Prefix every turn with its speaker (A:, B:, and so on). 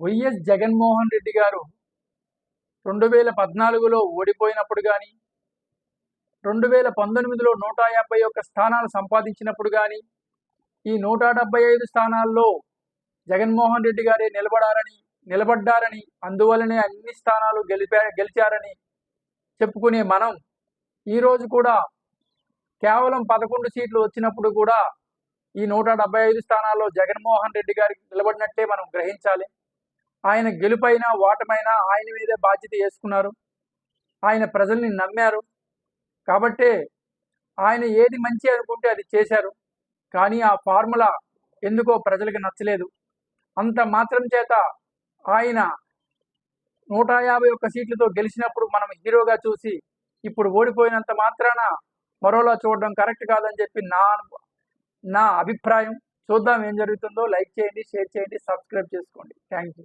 A: YS Jaganmohan Reddy గారు రెండు వేల పద్నాలుగులో ఓడిపోయినప్పుడు కానీ రెండు వేల పంతొమ్మిదిలో నూట యాభై ఒక్క స్థానాలు సంపాదించినప్పుడు కానీ ఈ నూట డెబ్బై ఐదు స్థానాల్లో జగన్మోహన్ రెడ్డి గారే నిలబడారని నిలబడ్డారని అందువల్లనే అన్ని స్థానాలు గెలిపా గెలిచారని చెప్పుకునే మనం ఈరోజు కూడా కేవలం పదకొండు సీట్లు వచ్చినప్పుడు కూడా ఈ నూట డెబ్బై ఐదు స్థానాల్లో జగన్మోహన్ రెడ్డి గారికి నిలబడినట్టే మనం గ్రహించాలి. ఆయన గెలుపైనా ఓటమైనా ఆయన మీదే బాధ్యత వేసుకున్నారు. ఆయన ప్రజల్ని నమ్మారు. కాబట్టే ఆయన ఏది మంచి అనుకుంటే అది చేశారు. కానీ ఆ ఫార్ములా ఎందుకో ప్రజలకు నచ్చలేదు. అంత మాత్రం చేత ఆయన నూట యాభై ఒక్క సీట్లతో గెలిచినప్పుడు మనం హీరోగా చూసి ఇప్పుడు ఓడిపోయినంత మాత్రాన మరోలా చూడడం కరెక్ట్ కాదని చెప్పి నా నా అభిప్రాయం. చూద్దాం ఏం జరుగుతుందో. లైక్ చేయండి షేర్ చేయండి సబ్స్క్రైబ్ చేసుకోండి. Thank you